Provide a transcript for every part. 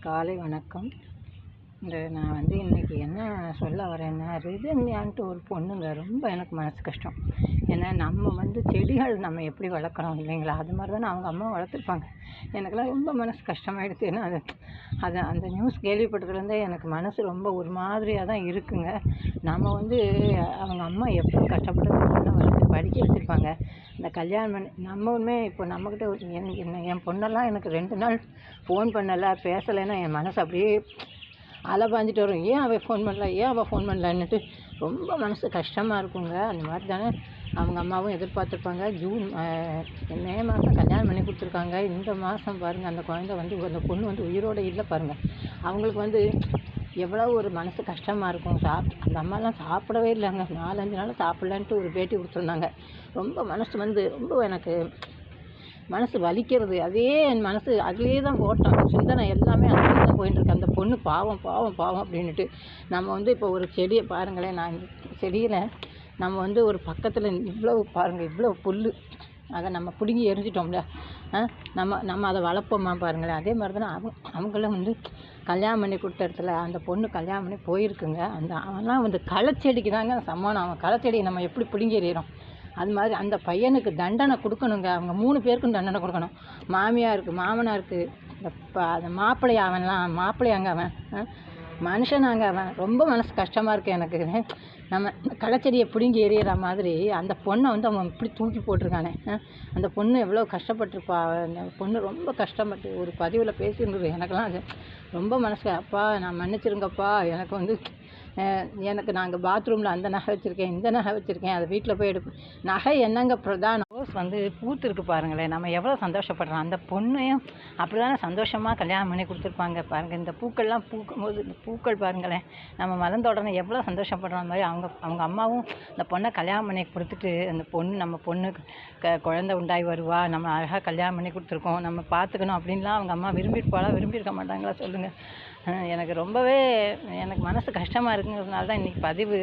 காலை வணக்கம். இந்த நான் வந்து இன்றைக்கி என்ன சொல்ல வரேன்னா ரிதன்யான்ட்டு ஒரு பொண்ணுங்க ரொம்ப எனக்கு மனசு கஷ்டம். ஏன்னா நம்ம வந்து செடிகள் நம்ம எப்படி வளர்க்குறோம் இல்லைங்களா? அது மாதிரி தானே அவங்க அம்மா வளர்த்துருப்பாங்க. எனக்கெல்லாம் ரொம்ப மனசு கஷ்டமாயிடுச்சு. ஏன்னா அது அது அந்த நியூஸ் கேள்விப்பட்டதுலேருந்தே எனக்கு மனசு ரொம்ப ஒரு மாதிரியாக தான் இருக்குங்க. நம்ம வந்து அவங்க அம்மா எப்படி கஷ்டப்பட்டு பொண்ணை வளர்த்து படிக்க வச்சுருப்பாங்க. இந்த கல்யாணம் பண்ணி நம்மளுமே இப்போ நம்மக்கிட்ட ஒரு என் என்ன என் பொண்ணெல்லாம் எனக்கு ரெண்டு நாள் ஃபோன் பண்ணலை பேசலைன்னா என் மனசு அப்படியே அலை பாஞ்சிட்டு வரும். ஏன் அவள் ஃபோன் பண்ணல? ஏன் அவள் ஃபோன் பண்ணலன்னுட்டு ரொம்ப மனசு கஷ்டமாக இருக்குங்க. அந்த மாதிரி தானே அவங்க அம்மாவும் எதிர்பார்த்துருப்பாங்க. ஜூன் மே மாதம் கல்யாணம் பண்ணி கொடுத்துருக்காங்க. இந்த மாதம் பாருங்கள் அந்த குழந்தை வந்து அந்த பொண்ணு வந்து உயிரோடு இல்லை பாருங்கள் அவங்களுக்கு வந்து எவ்வளோ ஒரு மனசு கஷ்டமாக இருக்கும். சாப் அந்த அம்மாலாம் சாப்பிடவே இல்லைங்க. நாலஞ்சு நாள் சாப்பிட்லான்ட்டு ஒரு பேட்டி கொடுத்துருந்தாங்க. ரொம்ப மனசு வந்து ரொம்ப எனக்கு மனசு வலிக்கிறது. அதே என் மனசு அதிலே தான் ஓட்டம். சிந்தனை எல்லாமே அதிலே தான் போயிட்டுருக்கு அந்த பொண்ணு பாவம் பாவம் பாவம் அப்படின்ட்டு நம்ம வந்து இப்போ ஒரு செடியை பாருங்களேன். நான் செடியில் நம்ம வந்து ஒரு பக்கத்தில் இவ்வளோ பாருங்கள் இவ்வளோ புல் அதை நம்ம பிடுங்கி எரிஞ்சிட்டோம்ல. நம்ம நம்ம அதை வளர்ப்போமா பாருங்களேன். அதே மாதிரி தானே அவங்க அவங்களும் வந்து கல்யாணம் பண்ணி கொடுத்த இடத்துல அந்த பொண்ணு கல்யாணம் பண்ணி போயிருக்குங்க. அந்த அவன்லாம் வந்து களைச்செடிக்கு தாங்க சமானம் அவன் களைச்செடியை நம்ம எப்படி பிடுங்கி எறிகிறோம் அது மாதிரி அந்த பையனுக்கு தண்டனை கொடுக்கணுங்க. அவங்க மூணு பேருக்கும் தண்டனை கொடுக்கணும். மாமியாருக்கு மாமனாருக்கு இந்த ப அந்த மாப்பிள்ளை அவன்லாம் மாப்பிள்ளையாங்க அவன் மனுஷனாங்க. அவன் ரொம்ப மனசு கஷ்டமாக இருக்குது எனக்கு. நம்ம களைச்செடியை பிடுங்கி எறிகிற மாதிரி அந்த பொண்ணை வந்து அவன் இப்படி தூக்கி போட்டிருக்கானே. அந்த பொண்ணு எவ்வளோ கஷ்டப்பட்டிருப்பா. அந்த பொண்ணு ரொம்ப கஷ்டப்பட்டு ஒரு பதிவில் பேசியிருந்தது. எனக்கெல்லாம் அது ரொம்ப மனசு அப்பா நான் மன்னிச்சிருங்கப்பா. எனக்கு வந்து எனக்கு நாங்கள் பாத்ரூமில் அந்த நகை வச்சுருக்கேன் இந்த நகை வச்சுருக்கேன். அதை வீட்டில் போய் எடுப்பேன். நகை என்னங்க பிரதானம்? ரோஸ் வந்து பூத்துருக்கு பாருங்களேன். நம்ம எவ்வளோ சந்தோஷப்படுறோம். அந்த பொண்ணையும் அப்படி தானே சந்தோஷமாக கல்யாணம் பண்ணி கொடுத்துருப்பாங்க பாருங்கள் இந்த பூக்கள்லாம் பூக்கும் போது இந்த பூக்கள் பாருங்களேன். நம்ம மறந்த உடனே எவ்வளோ சந்தோஷப்படுற மாதிரி அவங்க அவங்க அம்மாவும் இந்த பொண்ணை கல்யாணம் பண்ணி கொடுத்துட்டு அந்த பொண்ணு நம்ம பொண்ணு க குழந்த உண்டாகி வருவா. நம்ம அழகாக கல்யாணம் பண்ணி கொடுத்துருக்கோம். நம்ம பார்த்துக்கணும் அப்படின்லாம் அவங்க அம்மா விரும்பியிருப்பாளா விரும்பியிருக்க மாட்டாங்களா சொல்லுங்கள் எனக்கு ரொம்பவே எனக்கு மனசு கஷ்டமாக இருக்குங்கிறதுனால தான் இன்றைக்கி பதிவு.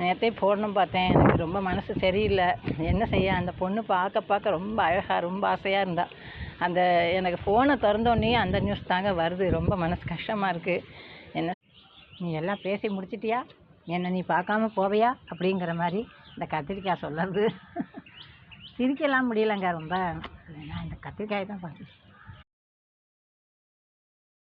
நேற்றே போடணும் பார்த்தேன். எனக்கு ரொம்ப மனசு சரியில்லை. என்ன செய்ய? அந்த பொண்ணு பார்க்க பார்க்க ரொம்ப அழகாக ரொம்ப ஆசையாக இருந்தா. அந்த எனக்கு ஃபோனை திறந்தோடனே அந்த நியூஸ் தாங்க வருது. ரொம்ப மனசு கஷ்டமாக இருக்குது என்ன நீ எல்லாம் பேசி முடிச்சிட்டியா? என்னை நீ பார்க்காம போவையா? அப்படிங்கிற மாதிரி இந்த கத்திரிக்காய் சொல்லுறது சிரிக்கலாம் முடியலங்க ரொம்ப. நான் இந்த கத்திரிக்காய் தான் பார்த்து